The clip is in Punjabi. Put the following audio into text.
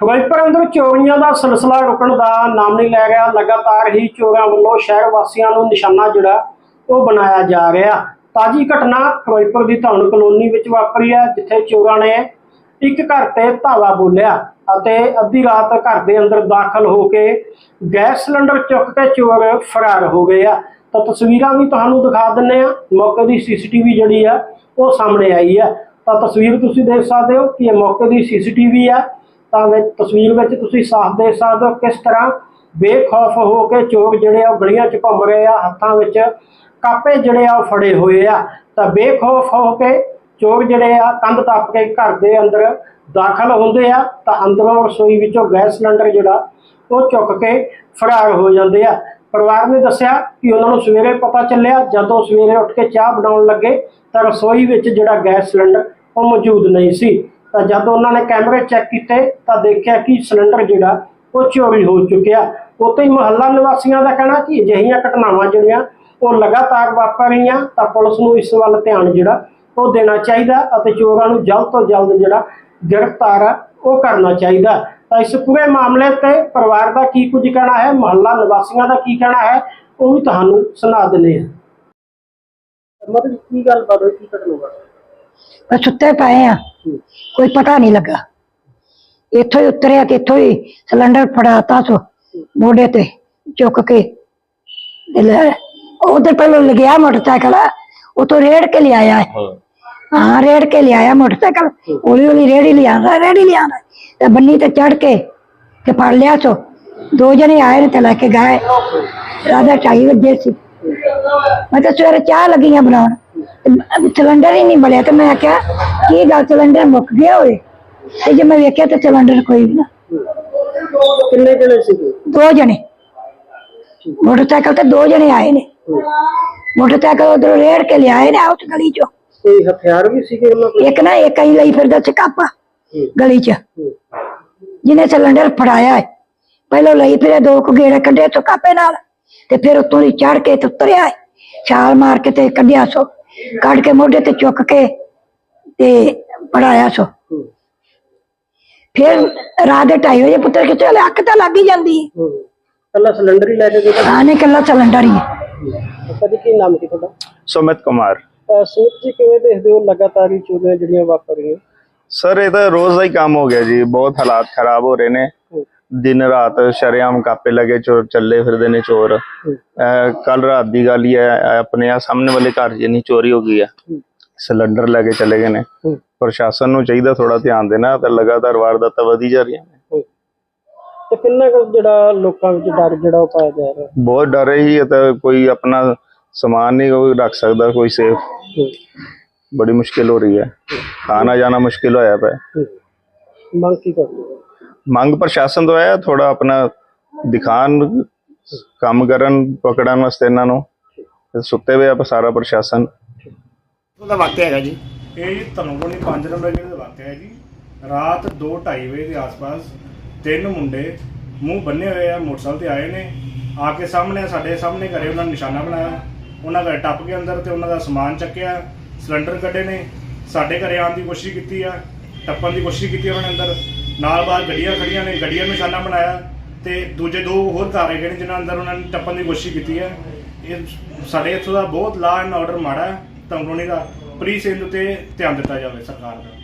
ਫਿਰੋਜ਼ਪੁਰ ਅੰਦਰ ਚੋਰੀਆਂ ਦਾ ਸਿਲਸਿਲਾ ਰੁਕਣ ਦਾ ਨਾਮ ਨਹੀਂ ਲੈ ਰਿਹਾ ਲਗਾਤਾਰ ਹੀ ਚੋਰਾਂ ਵੱਲੋਂ ਸ਼ਹਿਰ ਵਾਸੀਆਂ ਨੂੰ ਨਿਸ਼ਾਨਾ ਜਿਹੜਾ ਉਹ ਬਣਾਇਆ ਜਾ ਰਿਹਾ। ਤਾਜੀ ਘਟਨਾ ਫਿਰੋਜ਼ਪੁਰ ਦੀ ਧੌਣ ਕਲੋਨੀ ਵਿੱਚ ਵਾਪਰੀ ਹੈ, ਜਿੱਥੇ ਚੋਰਾਂ ਨੇ ਇੱਕ ਘਰ ਤੇ ਧਾਵਾ ਬੋਲਿਆ ਅਤੇ ਅੱਧੀ ਰਾਤ ਘਰ ਦੇ ਅੰਦਰ ਦਾਖਲ ਹੋ ਕੇ ਗੈਸ ਸਿਲੰਡਰ ਚੁੱਕ ਕੇ ਚੋਰ ਫਰਾਰ ਹੋ ਗਏ ਆ। ਤਾਂ ਤਸਵੀਰਾਂ ਵੀ ਤੁਹਾਨੂੰ ਦਿਖਾ ਦਿੰਨੇ ਆ ਮੌਕੇ ਦੀ ਸੀਸੀਟੀਵੀ ਜਿਹੜੀ ਆ, ਉਹ ਸਾਹਮਣੇ ਆਈ ਆ। ਤਾਂ ਤਸਵੀਰ ਤੁਸੀਂ ਦੇਖ ਸਕਦੇ ਹੋ ਕਿ ਇਹ ਮੌਕੇ ਦੀ ਸੀਸੀਟੀਵੀ ਆ। ਤਾਂ ਵਿੱਚ ਤਸਵੀਰ ਵਿੱਚ ਤੁਸੀਂ ਸਾਫ਼ ਦੇਖ ਸਕਦੇ ਹੋ ਕਿਸ ਤਰ੍ਹਾਂ ਬੇਖੌਫ ਹੋ ਕੇ ਚੋਰ ਜਿਹੜੇ ਆ ਗਲੀਆਂ 'ਚ ਘੁੰਮ ਰਹੇ ਆ, ਹੱਥਾਂ ਵਿੱਚ ਕਾਪੇ ਜਿਹੜੇ ਆ ਫੜੇ ਹੋਏ ਆ। ਤਾਂ ਬੇਖੌਫ ਹੋ ਕੇ ਚੋਰ ਜਿਹੜੇ ਆ ਕੰਧ ਟੱਪ ਕੇ ਘਰ ਦੇ ਅੰਦਰ ਦਾਖਲ ਹੁੰਦੇ ਆ, ਤਾਂ ਅੰਦਰੋਂ ਰਸੋਈ ਵਿੱਚੋਂ ਗੈਸ ਸਿਲੰਡਰ ਜਿਹੜਾ ਉਹ ਚੁੱਕ ਕੇ ਫਰਾਰ ਹੋ ਜਾਂਦੇ ਆ। ਪਰਿਵਾਰ ਨੇ ਦੱਸਿਆ ਕਿ ਉਹਨਾਂ ਨੂੰ ਸਵੇਰੇ ਪਤਾ ਚੱਲਿਆ, ਜਦੋਂ ਸਵੇਰੇ ਉੱਠ ਕੇ ਚਾਹ ਬਣਾਉਣ ਲੱਗੇ ਤਾਂ ਰਸੋਈ ਵਿੱਚ ਜਿਹੜਾ ਗੈਸ ਸਿਲੰਡਰ ਉਹ ਮੌਜੂਦ ਨਹੀਂ ਸੀ। ਤਾਂ ਜਦੋਂ ਉਹਨਾਂ ਨੇ ਕੈਮਰੇ ਚੈੱਕ ਕੀਤੇ ਤਾਂ ਦੇਖਿਆ ਕਿ ਸਿਲੰਡਰ ਜਿਹੜਾ ਉਹ ਚੋਰੀ ਹੋ ਚੁੱਕਿਆ। ਉੱਥੇ ਹੀ ਮੁਹੱਲਾ ਨਿਵਾਸੀਆਂ ਦਾ ਕਹਿਣਾ ਕਿ ਅਜਿਹੀਆਂ ਘਟਨਾਵਾਂ ਜਿਹੜੀਆਂ ਉਹ ਲਗਾਤਾਰ ਵਾਪਰ ਰਹੀਆਂ ਤਾਂ ਪੁਲਿਸ ਨੂੰ ਇਸ ਵੱਲ ਧਿਆਨ ਜਿਹੜਾ ਉਹ ਦੇਣਾ ਚਾਹੀਦਾ ਅਤੇ ਚੋਰਾਂ ਨੂੰ ਜਲਦ ਤੋਂ ਜਲਦ ਜਿਹੜਾ ਗ੍ਰਿਫਤਾਰ ਆ ਉਹ ਕਰਨਾ ਚਾਹੀਦਾ। ਤਾਂ ਇਸ ਪੂਰੇ ਮਾਮਲੇ ਤੇ ਪਰਿਵਾਰ ਦਾ ਕੀ ਕੁਝ ਕਹਿਣਾ ਹੈ ਮੁਹੱਲਾ ਨਿਵਾਸੀਆਂ ਦਾ ਕੀ ਕਹਿਣਾ ਹੈ ਉਹ ਵੀ ਤੁਹਾਨੂੰ ਸੁਣਾ ਦਿੰਦੇ ਹਾਂ। ਮਤਲਬ ਕੀ ਗੱਲ ਬਾਤ ਹੋਈ? ਕੀ ਘਟਨਾ ਬਸ ਸੁੱਤੇ ਪਏ ਆ। ਕੋਈ ਪਤਾ ਨਹੀਂ ਲੱਗਾ ਇੱਥੋਂ ਹੀ ਉਤਰਿਆ ਤੇ ਇੱਥੋਂ ਹੀ ਸਿਲੰਡਰ ਫੜਾਤਾ ਸੋ ਮੋਢੇ ਤੇ ਚੁੱਕ ਕੇ ਤੇ ਲੈ ਉਧਰ ਪਹਿਲਾਂ ਲਗਿਆ ਮੋਟਰਸਾਈਕਲ ਉਤੋਂ ਰੇੜ ਕੇ ਲਿਆਇਆ ਹੈ ਹਾਂ ਰੇੜ ਕੇ ਲਿਆਇਆ ਮੋਟਰਸਾਈਕਲ ਹੌਲੀ ਹੌਲੀ ਰੇੜੀ ਲਿਆਂਦਾ ਰੇੜੀ ਲਿਆਂਦਾ ਤੇ ਬੰਨੀ ਤੇ ਚੜ ਕੇ ਤੇ ਫੜ ਲਿਆ ਸੋ ਦੋ ਜਣੇ ਆਏ ਨੇ ਤੇ ਲੈ ਕੇ ਗਏ ਰਾਧਾ ਢਾਈ ਵਜੇ ਸੀ ਮੈਂ ਤਾਂ ਸਵੇਰੇ ਚਾਹ ਲੱਗੀਆਂ ਬਣਾਉਣ ਤੇ ਮ- ਸਿਲੰਡਰ ਹੀ ਨਹੀਂ ਮਿਲਿਆ ਤੇ ਮੈਂ ਕਿਹਾ ਕੀ ਗੱਲ ਸਿਲੰਡਰ ਮੁੱਕ ਗਿਆ ਹੋਏ ਤੇ ਜੇ ਮੈਂ ਵੇਖਿਆ ਤੇ ਸਿਲੰਡਰ ਕੋਈ ਵੀ ਨਾ ਕਿੰਨੇ ਜਣੇ ਸੀਗੇ ਦੋ ਜਣੇ ਮੋਟਰਸਾਈਕਲ ਤੇ ਦੋ ਜਣੇ ਆਏ ਨੇ ਮੋਟਰਸਾਈਕਲ ਉਧਰੋਂ ਰੇੜ ਕੇ ਲਿਆਏ ਨੇ ਉਸ ਗਲੀ ਚੋਂ ਕੋਈ ਹਥਿਆਰ ਵੀ ਸੀਗੇ ਉਹਨਾਂ ਕੋਲ ਇੱਕ ਨਾ ਇੱਕ ਹੀ ਲਈ ਫਿਰਦਾ ਸੀ ਕਾਪਾ ਗਲੀ ਚ ਜਿਹਨੇ ਸਿਲੰਡਰ ਫੜਾਇਆ ਹੈ ਪਹਿਲਾਂ ਲਈ ਫਿਰੇ ਦੋ ਕੁ ਗੇੜੇ ਕੱਢੇ ਤੋਂ ਕਾਪੇ ਨਾਲ ਤੇ ਫਿਰ ਉੱਤੋਂ ਦੀ ਚੜ ਕੇ ਤੇ ਉਤਰਿਆ ਹੈ। ਛਾਲ ਮਾਰ ਕੇ ਤੇ ਕੱਢਿਆ ਸੋ ਕੱਢ ਕੇ ਮੋਢੇ ਤੇ ਚੁੱਕ ਕੇ ਤੇ ਪੜਾਇਆ ਸੋ। ਫਿਰ ਰਾਤ ਦੇ ਢਾਈ ਵਜੇ ਪੁੱਤਰ ਕਿਤੇ ਹਲੇ ਅੱਖ ਤਾਂ ਲੱਗ ਹੀ ਜਾਂਦੀ। ਹੈ। ਕੱਲਾ ਸਿਲੰਡਰ ਹੀ ਲੈ ਕੇ ਗਏ? ਆਨੇ ਕੱਲਾ ਸਿਲੰਡਰ ਹੀ। ਹੈ ਕਦੇ ਕੀ ਨਾਮ ਕੀ ਤੁਹਾਡਾ? ਸੁਮਿਤ ਕੁਮਾਰ। ਸੁਨੀਤ ਜੀ ਕਿਵੇਂ ਦੇਖਦੇ ਹੋ? ਲਗਾਤਾਰ ਹੀ ਚੋਰੀਆਂ ਜਿਹੜੀਆਂ ਵਾਪਰ ਰਹੀਆਂ? ਸਰ ਇਹ ਤਾਂ ਰੋਜ਼ ਦਾ ਹੀ ਕੰਮ ਹੋ ਗਿਆ ਜੀ। ਬਹੁਤ ਹਾਲਾਤ ਖਰਾਬ ਹੋ ਰਹੇ ਨੇ। ਦਿਨ ਰਾਤ ਸ਼ਰੇਆਮ ਕਾਪੇ ਲਗੇ ਚੋਰ ਚੱਲੇ ਫਿਰਦੇ ਨੇ ਚੋਰ। ਕੱਲ ਰਾਤ ਦੀ ਗੱਲ ਹੀ ਹੈ ਆਪਣੇ ਆ ਸਾਹਮਣੇ ਵਾਲੇ ਘਰ ਜਿੰਨੀ ਚੋਰੀ ਹੋ ਗਈ ਹੈ। ਸਿਲੰਡਰ ਲੈ ਕੇ ਚਲੇ ਗਏ ਨੇ। ਪ੍ਰਸ਼ਾਸਨ ਨੂੰ ਚਾਹੀਦਾ ਥੋੜਾ ਧਿਆਨ ਦੇਣਾ ਤਾਂ ਲਗਾਤਾਰ ਵਾਰਦਾਤਾਂ ਵਧੀ ਜਾ ਰਹੀਆਂ ਨੇ। ਤੇ ਕਿੰਨਾ ਕੁ ਜਿਹੜਾ ਲੋਕਾਂ ਵਿੱਚ ਡਰ ਜਿਹੜਾ ਉਹ ਪਾਇਆ ਜਾ ਰਿਹਾ? ਬਹੁਤ ਡਰ ਹੀ ਹੈ ਤਾਂ ਕੋਈ ਆਪਣਾ ਸਮਾਨ ਨਹੀਂ ਕੋਈ ਰੱਖ ਸਕਦਾ ਕੋਈ ਸੇਫ। ਬੜੀ ਮੁਸ਼ਕਿਲ ਹੋ ਰਹੀ ਹੈ। ਆਣਾ ਜਾਣਾ ਮੁਸ਼ਕਿਲ ਹੋਇਆ ਪਿਆ। ਮੰਗ ਕੀ ਕਰਦੇ ਮੰਗ ਪ੍ਰਸ਼ਾਸਨ ਤੋਂ ਹੈ ਥੋੜਾ ਆਪਣਾ ਦਿਖਾਣ ਕੰਮ ਕਰਨ ਪਕੜਨ ਵਾਸਤੇ ਇਹਨਾਂ ਨੂੰ। ਸੁੱਤੇ ਹੋਏ ਆ ਸਾਰਾ ਪ੍ਰਸ਼ਾਸਨ। ਉਹਦਾ ਵਾਕਿਆ ਹੈਗਾ ਜੀ। ਇਹ ਜੀ ਧਰਮਕੋਣੀ 5 ਨੰਬਰ ਗੇਟ ਦਾ ਵਾਕਿਆ ਹੈ ਜੀ। ਰਾਤ 2:30 ਵਜੇ ਦੇ ਆਸ-ਪਾਸ ਤਿੰਨ ਮੁੰਡੇ ਮੂੰਹ ਬੰਨੇ ਹੋਏ ਆ, ਮੋਟਰਸਾਈਕਲ ਤੇ ਆਏ ਨੇ। ਆ ਕੇ ਸਾਹਮਣੇ, ਸਾਡੇ ਸਾਹਮਣੇ ਘਰੇ ਉਹਨਾਂ ਨੇ ਨਿਸ਼ਾਨਾ ਬਣਾਇਆ। ਉਹਨਾਂ ਘਰ ਟੱਪ ਕੇ ਅੰਦਰ ਤੇ ਉਹਨਾਂ ਦਾ ਸਮਾਨ ਚੱਕਿਆ, ਸਿਲੰਡਰ ਕੱਢੇ ਨੇ। ਸਾਡੇ ਘਰੇ ਆਉਣ ਦੀ ਕੋਸ਼ਿਸ਼ ਕੀਤੀ ਆ, ਟੱਪਣ ਦੀ ਕੋਸ਼ਿਸ਼ ਕੀਤੀ ਉਹਨਾਂ ਨੇ ਅੰਦਰ। ਨਾਲ ਬਾਹਰ ਗੱਡੀਆਂ ਖੜੀਆਂ ਨੇ, ਗੱਡੀਆਂ ਨੂੰ ਨਿਸ਼ਾਨਾ ਬਣਾਇਆ ਤੇ ਦੂਜੇ ਦੋ ਹੋਰ ਘਰ ਹੈਗੇ ਨੇ ਜਿਨ੍ਹਾਂ ਅੰਦਰ ਉਹਨਾਂ ਨੇ ਟੱਪਣ ਦੀ ਕੋਸ਼ਿਸ਼ ਕੀਤੀ ਹੈ ਇਹ ਸਾਡੇ ਇੱਥੋਂ ਦਾ ਬਹੁਤ ਲਾ ਐਂਡ ਆਰਡਰ ਮਾੜਾ ਹੈ। ਧਮਕੋਣੀ ਦਾ ਪ੍ਰੀ ਸਿੰਧ ਤੇ ਧਿਆਨ ਦਿੱਤਾ ਜਾਵੇ ਸਰਕਾਰ ਦਾ।